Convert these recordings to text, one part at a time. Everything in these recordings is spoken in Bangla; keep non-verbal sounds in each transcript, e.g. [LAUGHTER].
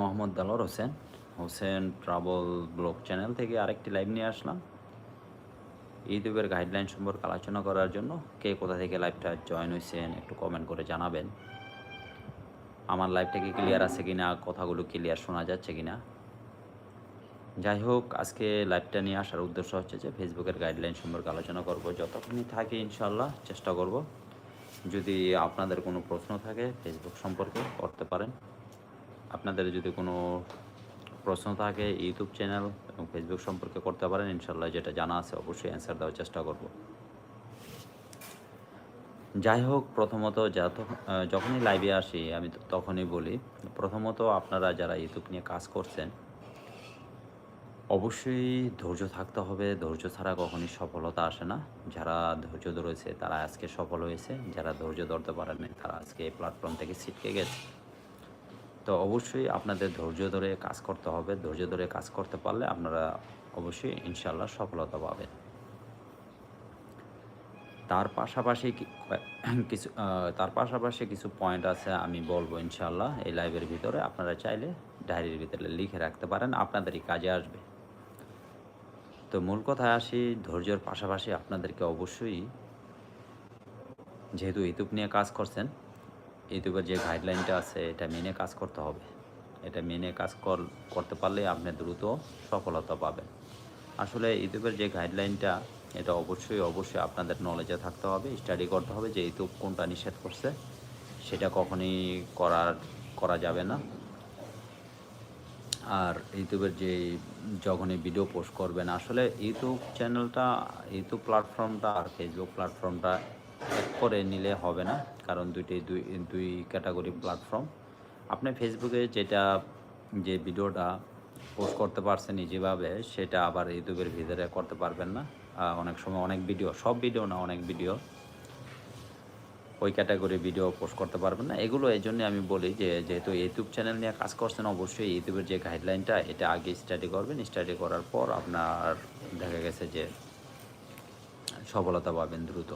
Mohammad দালর Hossain. Hossain travel blog channel থেকে আরেকটি লাইভ নিয়ে আসলাম। ইউটিউবের গাইডলাইন সম্পর্কে আলোচনা করার জন্য কে কোথা থেকে লাইভটা জয়েন হয়েছেন একটু কমেন্ট করে জানাবেন। আমার লাইভটা কি ক্লিয়ার আছে কিনা, কথাগুলো ক্লিয়ার শোনা যাচ্ছে কিনা। যাই হোক, আজকে লাইভটা নিয়ে আসার উদ্দেশ্য হচ্ছে যে ফেসবুকের গাইডলাইন সম্পর্কে আলোচনা করব। যতক্ষণই থাকি ইনশাল্লাহ চেষ্টা করব। যদি আপনাদের কোনো প্রশ্ন থাকে ফেসবুক সম্পর্কে করতে পারেন। আপনাদের যদি কোনো প্রশ্ন থাকে ইউটিউব চ্যানেল এবং ফেসবুক সম্পর্কে করতে পারেন ইনশাল্লাহ যেটা জানা আছে অবশ্যই অ্যান্সার দেওয়ার চেষ্টা করব। যাই হোক, প্রথমত যত যখনই লাইভে আসি, আমি তখনই বলি, প্রথমত আপনারা যারা ইউটিউব নিয়ে কাজ করছেন, অবশ্যই ধৈর্য থাকতে হবে। ধৈর্য ছাড়া কখনই সফলতা আসে না। যারা ধৈর্য ধরেছে, তারা আজকে সফল হয়েছে। যারা ধৈর্য ধরতে পারেনি তারা আজকে এই প্ল্যাটফর্ম থেকে ছিটকে গেছে। তো অবশ্যই আপনাদের ধৈর্য ধরে কাজ করতে হবে। ধৈর্য ধরে কাজ করতে পারলে আপনারা অবশ্যই ইনশাল্লাহ সফলতা পাবেন। তার পাশাপাশি [CLEARS THROAT] কিছু তার পাশাপাশি কিছু পয়েন্ট আছে আমি বলব ইনশাল্লাহ এই লাইভের ভিতরে আপনারা চাইলে ডায়েরির ভিতরে লিখে রাখতে পারেন, আপনাদেরই কাজে আসবে। তো মূল কথায় আসি, ধৈর্যের পাশাপাশি আপনাদেরকে অবশ্যই, যেহেতু ইউটিউব নিয়ে কাজ করছেন ইউটিউবের যে গাইডলাইনটা আছে, এটা মেনে কাজ করতে হবে। এটা মেনে কাজ কর- করতে পারলে আপনি দ্রুত সফলতা পাবেন। আসলে ইউটিউবের যে গাইডলাইনটা এটা অবশ্যই অবশ্যই আপনাদের নলেজে থাকতে হবে স্টাডি করতে হবে যে ইউটিউব কোনটা নিষেধ করছে। সেটা কখনই করার, করা যাবে না। আর ইউটিউবের যে যখনই ভিডিও পোস্ট করবেন, আসলে ইউটিউব চ্যানেলটা ইউটিউব প্ল্যাটফর্মটা আর ফেসবুক প্ল্যাটফর্মটা করে নিলে হবে না, কারণ দুইটি দুই দুই ক্যাটাগরি প্ল্যাটফর্ম আপনি ফেসবুকে যেটা, যে ভিডিওটা পোস্ট করতে পারছেন যেভাবে সেটা আবার ইউটিউবের ভিতরে করতে পারবেন না। অনেক সময় অনেক ভিডিও সব ভিডিও না, অনেক ভিডিও ওই ক্যাটাগরি ভিডিও পোস্ট করতে পারবেন না। এগুলো এই জন্যে আমি বলি যে, যেহেতু ইউটিউব চ্যানেল নিয়ে কাজ করছেন, অবশ্যই ইউটিউবের যে গাইডলাইনটা এটা আগে স্টাডি করবেন। স্টাডি করার পর আপনার দেখা গেছে যে সফলতা পাবেন দ্রুত।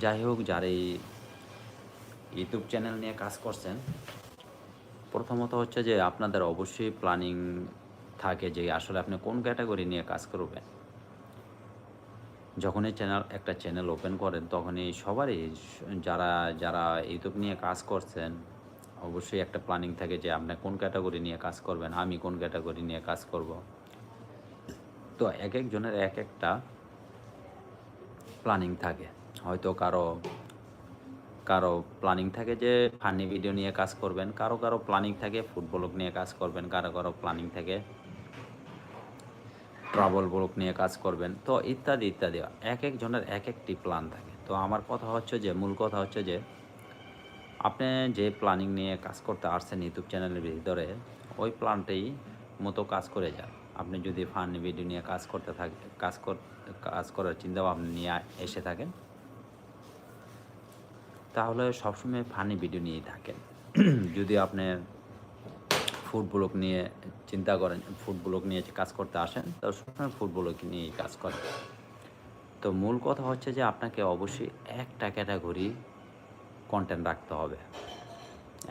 যাই হোক, যারা এই ইউটিউব চ্যানেল নিয়ে কাজ করছেন, প্রথমত হচ্ছে যে আপনাদের অবশ্যই প্ল্যানিং থাকে যে আসলে আপনি কোন ক্যাটাগরি নিয়ে কাজ করবেন। যখনই চ্যানেল একটা চ্যানেল ওপেন করেন, তখনই সবারই যারা যারা ইউটিউব নিয়ে কাজ করছেন, অবশ্যই একটা প্ল্যানিং থাকে যে আপনি কোন ক্যাটাগরি নিয়ে কাজ করবেন, আমি কোন ক্যাটাগরি নিয়ে কাজ করব। তো এক একজনের এক একটা প্ল্যানিং থাকে। হয়তো কারও কারও প্ল্যানিং থাকে যে ফানি ভিডিও নিয়ে কাজ করবেন, কারও কারও প্ল্যানিং থাকে ফুটবল নিয়ে কাজ করবেন, কারও কারও প্ল্যানিং থাকে ট্রাভেল ব্লক নিয়ে কাজ করবেন, তো ইত্যাদি ইত্যাদি। এক একজনের এক একটি প্ল্যান থাকে। তো আমার কথা হচ্ছে যে, মূল কথা হচ্ছে যে, আপনি যে প্ল্যানিং নিয়ে কাজ করতে আসছেন ইউটিউব চ্যানেলের ভিতরে, ওই প্ল্যানটাই মতো কাজ করে যান। আপনি যদি ফান ভিডিও নিয়ে কাজ করতে থাকে, কাজ কর, কাজ করার চিন্তা ভাবনা নিয়ে এসে থাকেন তাহলে সবসময় ফানি ভিডিও নিয়েই থাকেন। যদি আপনি ফুড ব্লক নিয়ে চিন্তা করেন ফুড ব্লক নিয়ে কাজ করতে আসেন, তো সবসময় ফুড ব্লক নিয়েই কাজ করেন। তো মূল কথা হচ্ছে যে, আপনাকে অবশ্যই একটা ক্যাটাগরি কন্টেন্ট রাখতে হবে।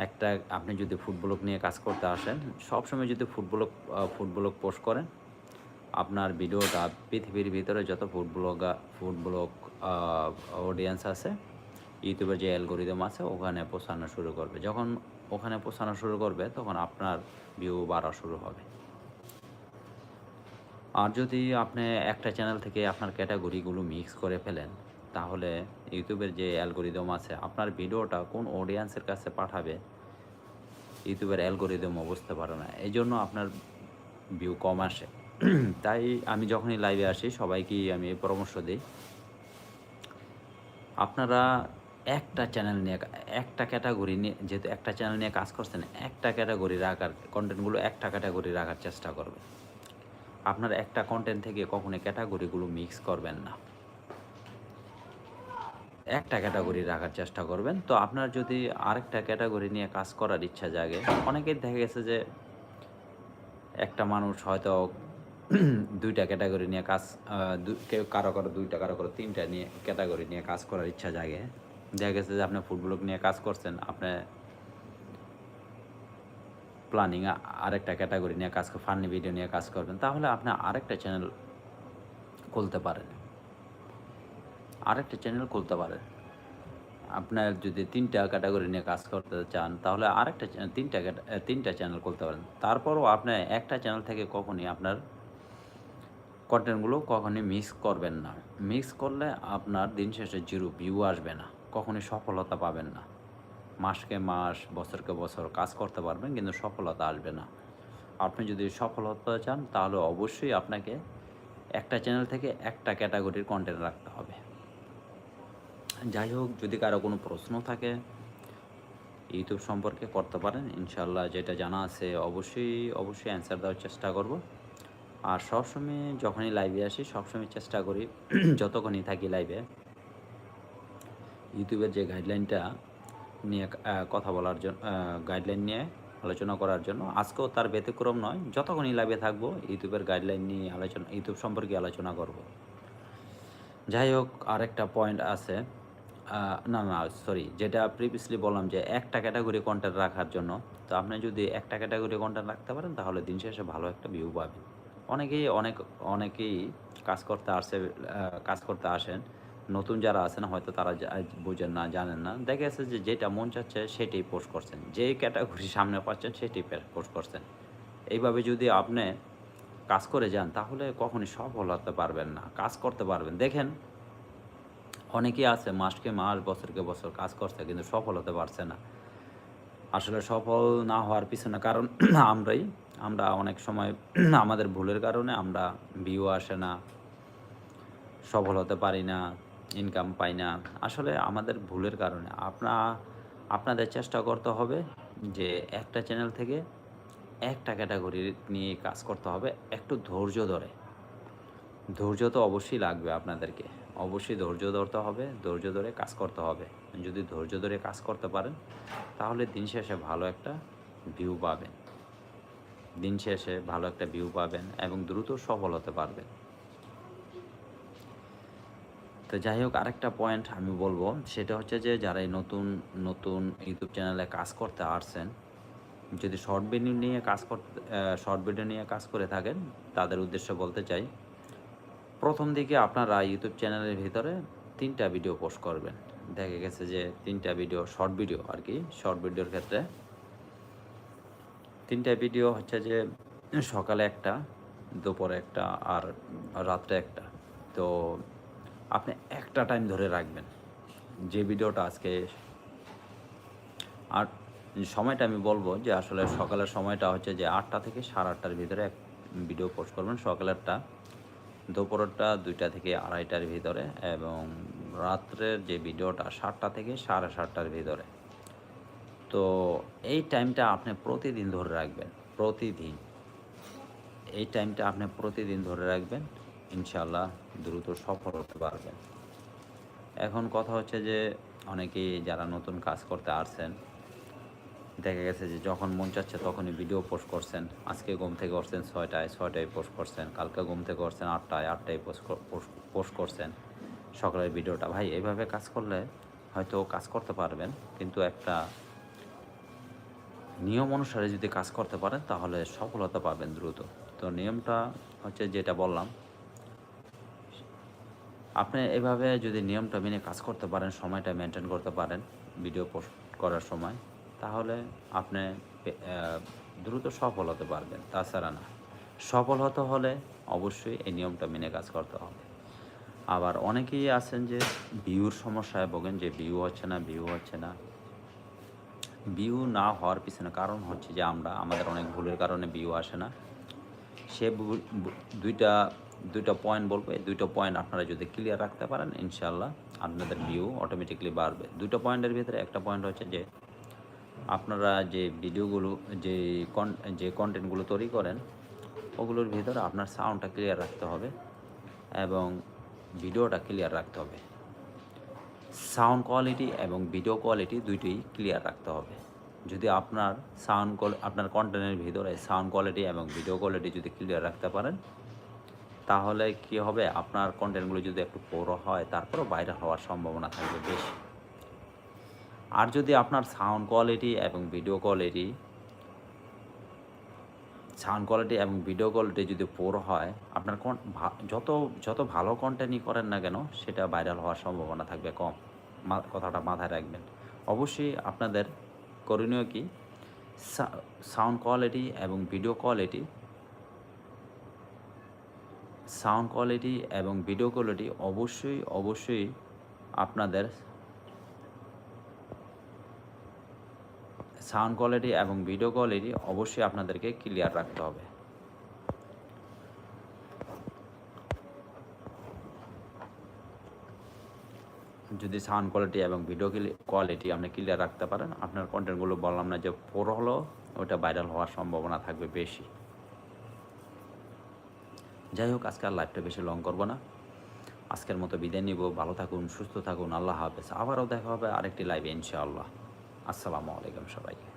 একটা, আপনি যদি ফুড ব্লক নিয়ে কাজ করতে আসেন, সবসময় যদি food blog food blog post করেন, আপনার ভিডিওটা পৃথিবীর ভিতরে যত food blog food blog audience আছে ইউটিউবের যে অ্যালগোরিদম আছে, ওখানে পৌঁছানো শুরু করবে। যখন ওখানে পৌঁছানো শুরু করবে, তখন আপনার ভিউ বাড়া শুরু হবে। আর যদি আপনি একটা চ্যানেল থেকে আপনার ক্যাটাগরিগুলো মিক্স করে ফেলেন, তাহলে ইউটিউবের যে অ্যালগোরিদম আছে, আপনার ভিডিওটা কোন অডিয়েন্সের কাছে পাঠাবে, ইউটিউবের অ্যালগোরিদম বুঝতে পারে না। এই জন্য আপনার ভিউ কম আসে। তাই আমি যখনই লাইভে আসি, সবাইকেই আমি পরামর্শ দিই, আপনারা একটা চ্যানেল নিয়ে একটা ক্যাটাগরি নিয়ে, যেহেতু একটা চ্যানেল নিয়ে কাজ করছেন, একটা ক্যাটাগরি রাখার কন্টেন্টগুলো একটা ক্যাটাগরি রাখার চেষ্টা করবে আপনার একটা কন্টেন্ট থেকে কখনো ক্যাটাগরিগুলো মিক্স করবেন না। একটা ক্যাটাগরি রাখার চেষ্টা করবেন। তো আপনার যদি আরেকটা ক্যাটাগরি নিয়ে কাজ করার ইচ্ছা জাগে অনেকের দেখা গেছে যে একটা মানুষ হয়তো [CLEARS THROAT] দুইটা ক্যাটাগরি নিয়ে কাজ কারও কারও দুইটা, কারও কারও তিনটা নিয়ে ক্যাটাগরি নিয়ে কাজ করার ইচ্ছা জাগে। দেখা গেছে যে আপনি ফুটবল নিয়ে কাজ করছেন, আপনি প্ল্যানিং আরেকটা ক্যাটাগরি নিয়ে কাজ ফানি ভিডিও নিয়ে কাজ করবেন, তাহলে আপনি আরেকটা চ্যানেল খুলতে পারেন। আরেকটা চ্যানেল খুলতে পারেন। আপনার যদি তিনটা ক্যাটাগরি নিয়ে কাজ করতে চান, তাহলে আরেকটা তিনটা তিনটা চ্যানেল খুলতে পারেন। তারপরও আপনি একটা চ্যানেল থেকে কখনই আপনার কন্টেন্টগুলো কখনই মিক্স করবেন না। মিক্স করলে আপনার দিন শেষে জিরো ভিউ আসবে না। কখনই সফলতা পাবেন না। মাসকে মাস, বছরকে বছর কাজ করতে পারবেন, কিন্তু সফলতা আসবে না। আপনি যদি সফলতা চান, তাহলে অবশ্যই আপনাকে একটা চ্যানেল থেকে একটা ক্যাটাগরির কন্টেন্ট রাখতে হবে। যাই হোক, যদি কারও কোনো প্রশ্ন থাকে, ইউটিউব সম্পর্কে করতে পারেন ইনশাল্লাহ যেটা জানা আছে, অবশ্যই অবশ্যই অ্যান্সার দেওয়ার চেষ্টা করব। আর সবসময় যখনই লাইভে আসি, সবসময় চেষ্টা করি, [CLEARS THROAT] যতক্ষণই থাকি লাইভে ইউটিউবের যে গাইডলাইনটা নিয়ে কথা বলার জন্য গাইডলাইন নিয়ে আলোচনা করার জন্য, আজকেও তার ব্যতিক্রম নয় যতক্ষণই লাভে থাকব, ইউটিউবের গাইডলাইন নিয়ে আলোচনা, ইউটিউব সম্পর্কে আলোচনা করব। যাই হোক, আরেকটা পয়েন্ট আছে না না সরি যেটা প্রিভিয়াসলি বললাম যে একটা ক্যাটাগরি কন্টেন্ট রাখার জন্য, তো আপনি যদি একটা ক্যাটাগরি কন্টেন্ট রাখতে পারেন, তাহলে দিন শেষে ভালো একটা ভিউ পাবেন। অনেকেই অনেক, অনেকেই কাজ করতে আসে কাজ করতে আসেন নতুন যারা আছেন, হয়তো তারা বোঝেন না, জানেন না। দেখা গেছে যে যেটা মন চাচ্ছে সেটাই পোস্ট করছেন। যেই ক্যাটাগরি সামনে পাচ্ছেন সেটাই পোস্ট করছেন। এইভাবে যদি আপনি কাজ করে যান, তাহলে কখনই সফল হতে পারবেন না। কাজ করতে পারবেন। দেখেন, অনেকেই আছে, মাসকে মাস, বছরকে বছর কাজ করছে, কিন্তু সফল হতে পারছে না। আসলে সফল না হওয়ার পিছনে কারণ [CLEARS THROAT] আমরাই। আমরা অনেক সময় [CLEARS THROAT] আমাদের ভুলের কারণে আমরা ভিউ আসে না, সফল হতে পারি না। ইনকাম পাই না। আসলে আমাদের ভুলের কারণে। আপনা, আপনাদের চেষ্টা করতে হবে যে একটা চ্যানেল থেকে একটা ক্যাটাগরি নিয়ে কাজ করতে হবে একটু ধৈর্য ধরে। ধৈর্য তো অবশ্যই লাগবে আপনাদেরকে। অবশ্যই ধৈর্য ধরতে হবে, ধৈর্য ধরে কাজ করতে হবে। যদি ধৈর্য ধরে কাজ করতে পারেন, তাহলে দিন শেষে ভালো একটা ভিউ পাবেন। দিন শেষে ভালো একটা ভিউ পাবেন এবং দ্রুত সফল হতে পারবেন। তো যাই হোক, আরেকটা পয়েন্ট আমি বলব, সেটা হচ্ছে যে যারা এই নতুন নতুন ইউটিউব চ্যানেলে কাজ করতে আসছেন, যদি শর্ট ভিডিও নিয়ে কাজ করতে শর্ট ভিডিও নিয়ে কাজ করে থাকেন, তাদের উদ্দেশ্য বলতে চাই, প্রথম দিকে আপনারা ইউটিউব চ্যানেলের ভিতরে তিনটা ভিডিও পোস্ট করবেন। দেখা গেছে যে তিনটা ভিডিও শর্ট ভিডিও আর কি শর্ট ভিডিওর ক্ষেত্রে তিনটা ভিডিও হচ্ছে যে সকালে একটা, দুপুরে একটা আর রাত্রে একটা। তো আপনি একটা টাইম ধরে রাখবেন। যে ভিডিওটা আজকে আর সময়টা আমি বলব যে আসলে সকালের সময়টা হচ্ছে যে আটটা থেকে সাড়ে আটটার ভিতরে এক ভিডিও পোস্ট করবেন। সকালেরটা, দুপুরেরটা দুইটা থেকে আড়াইটার ভিতরে এবং রাত্রের যে ভিডিওটা সাতটা থেকে সাড়ে সাতটার ভিতরে। তো এই টাইমটা আপনি প্রতিদিন ধরে রাখবেন। প্রতিদিন। এই টাইমটা আপনি প্রতিদিন ধরে রাখবেন। ইনশাল্লাহ দ্রুত সফল হতে পারবেন। এখন কথা হচ্ছে যে, অনেকেই যারা নতুন কাজ করতে আসছেন, দেখা গেছে যে যখন মন চাচ্ছে তখনই ভিডিও পোস্ট করছেন। আজকে ঘুম থেকে করছেন ছয়টায় ছয়টায় পোস্ট করছেন। কালকে ঘুম থেকে করছেন আটটায় আটটায় পোস্ট পোস্ট করছেন। সকালের ভিডিওটা ভাই এইভাবে কাজ করলে হয়তো কাজ করতে পারবেন, কিন্তু একটা নিয়ম অনুসারে যদি কাজ করতে পারেন তাহলে সফলতা পাবেন দ্রুত। তো নিয়মটা হচ্ছে যেটা বললাম আপনি এভাবে যদি নিয়মটা মেনে কাজ করতে পারেন, সময়টা মেনটেন করতে পারেন ভিডিও পোস্ট করার সময়, তাহলে আপনি দ্রুত সফল হতে পারবেন। তাছাড়া না, সফল হতে হলে অবশ্যই এই নিয়মটা মেনে কাজ করতে হবে। আবার অনেকেই আছেন যে ভিউর সমস্যায় ভোগেন, যে ভিউ হচ্ছে না ভিউ হচ্ছে না। ভিউ না হওয়ার পিছনে কারণ হচ্ছে যে আমরা, আমাদের অনেক ভুলের কারণে ভিউ আসে না। সে দুইটা দুইটা পয়েন্ট বলব। এই দুইটা পয়েন্ট আপনারা যদি ক্লিয়ার রাখতে পারেন ইনশাল্লাহ আপনাদের ভিউ অটোমেটিকলি বাড়বে। দুটো পয়েন্টের ভিতরে একটা পয়েন্ট হচ্ছে যে, আপনারা যে ভিডিওগুলো যে কন যে কন্টেন্টগুলো তৈরি করেন, ওগুলোর ভিতরে আপনার সাউন্ডটা ক্লিয়ার রাখতে হবে এবং ভিডিওটা ক্লিয়ার রাখতে হবে। সাউন্ড কোয়ালিটি এবং ভিডিও কোয়ালিটি দুইটাই ক্লিয়ার রাখতে হবে। যদি আপনার সাউন্ড আপনার কন্টেন্টের ভিতরে সাউন্ড কোয়ালিটি এবং ভিডিও কোয়ালিটি যদি ক্লিয়ার রাখতে পারেন তাহলে কি হবে? আপনার কন্টেন্টগুলো যদি একটু পৌর হয়, তারপরেও বাইরে হওয়ার সম্ভাবনা থাকবে বেশি। আর যদি আপনার সাউন্ড কোয়ালিটি এবং ভিডিও কোয়ালিটি সাউন্ড কোয়ালিটি এবং ভিডিও কোয়ালিটি যদি পোর হয়, আপনার কোন যত যত ভালো কন্টেন্টই করেন না কেন, সেটা ভাইরাল হওয়ার সম্ভাবনা থাকবে কম। কথাটা মাথায় রাখবেন। অবশ্যই আপনাদের করণীয় কি? সাউন্ড কোয়ালিটি এবং ভিডিও কোয়ালিটি সাউন্ড কোয়ালিটি এবং ভিডিও কোয়ালিটি অবশ্যই অবশ্যই আপনাদের সাউন্ড কোয়ালিটি এবং ভিডিও কোয়ালিটি অবশ্যই আপনাদেরকে ক্লিয়ার রাখতে হবে। যদি সাউন্ড কোয়ালিটি এবং ভিডিও কোয়ালিটি আপনি ক্লিয়ার রাখতে পারেন, আপনার কন্টেন্টগুলো বললাম না যে পোর হলো, ওটা ভাইরাল হওয়ার সম্ভাবনা থাকবে বেশি। যাই হোক, আজকে আর লাইভটা বেশি লং করব না। আজকের মতো বিদায় নিব। ভালো থাকুন, সুস্থ থাকুন। আল্লাহ হাফেজ। আবারও দেখা হবে আরেকটি লাইভে ইনশাআল্লাহ। আসসালামু আলাইকুম সবাইকে।